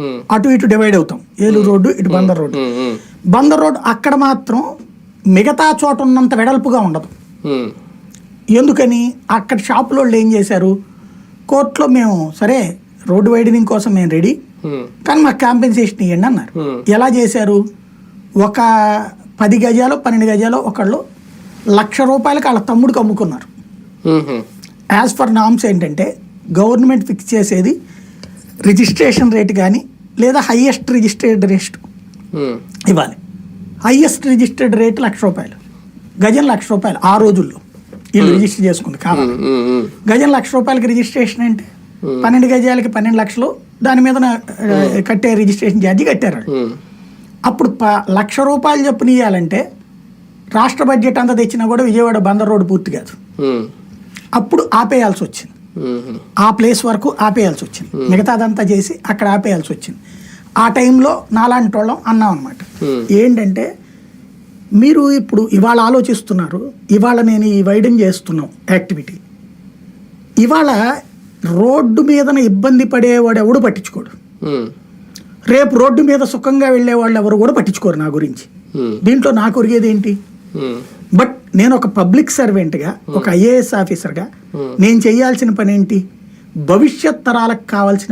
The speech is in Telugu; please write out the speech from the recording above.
ఉమ్, అటు ఇటు డివైడ్ అవుతాం. ఏలూరు రోడ్డు ఇటు Bandar road. Um, um, Bandar road అక్కడ మాత్రం మిగతా చోట ఉన్నంత వెడల్పుగా ఉండదు. ఎందుకని? అక్కడ షాపుల వాళ్ళు ఏం చేశారు? కోర్టులో మేము సరే రోడ్డు వైడనింగ్ కోసం మేము రెడీ. కానీ మాకు కాంపెన్సేషన్ ఇవ్వండి అన్నారు. Hmm. ఎలా చేశారు? ఒక పది గజాలు పన్నెండు గజాలు ఒకళ్ళు లక్ష రూపాయలకి వాళ్ళ తమ్ముడికి అమ్ముకున్నారు. యాజ్ ఫర్ నామ్స్ ఏంటంటే గవర్నమెంట్ ఫిక్స్ చేసేది రిజిస్ట్రేషన్ రేట్ కానీ లేదా హయ్యెస్ట్ రిజిస్టర్డ్ రేట్ ఇవ్వాలి. హయ్యెస్ట్ రిజిస్టర్డ్ రేట్ లక్ష రూపాయలు. గజం లక్ష రూపాయలు ఆ రోజుల్లో వీళ్ళు రిజిస్టర్ చేసుకుంది కావాలి. ఉమ్, ఉమ్, గజం లక్ష రూపాయలకి రిజిస్ట్రేషన్ అంటే పన్నెండు గజాలకి పన్నెండు లక్షలు దాని మీద కట్టే రిజిస్ట్రేషన్ ఛార్జీ కట్టారు అప్పుడు ప లక్ష రూపాయలు చొప్పున ఇవ్వాలంటే రాష్ట్ర బడ్జెట్ అంతా తెచ్చినా కూడా విజయవాడ బందర్ రోడ్డు పూర్తి కాదు. అప్పుడు ఆపేయాల్సి వచ్చింది. ఆ ప్లేస్ వరకు ఆపేయాల్సి వచ్చింది. మిగతాదంతా చేసి అక్కడ ఆపేయాల్సి వచ్చింది. ఆ టైంలో నాలాంటి వాళ్ళం అన్నాం అనమాట. ఏంటంటే మీరు ఇప్పుడు ఇవాళ ఆలోచిస్తున్నారు ఇవాళ నేను ఈ వైడెన్ చేస్తున్నాం యాక్టివిటీ. ఇవాళ రోడ్డు మీదన ఇబ్బంది పడేవాడు ఎవడు పట్టించుకోడు. రేపు రోడ్డు మీద సుఖంగా వెళ్ళే వాళ్ళు ఎవరు కూడా పట్టించుకోరు నా గురించి. దీంట్లో నాకు ఒరిగేది ఏంటి బట్ నేను ఒక పబ్లిక్ సర్వెంట్గా ఒక ఐఏఎస్ ఆఫీసర్గా నేను చేయాల్సిన పని ఏంటి భవిష్యత్ తరాలకు కావాల్సిన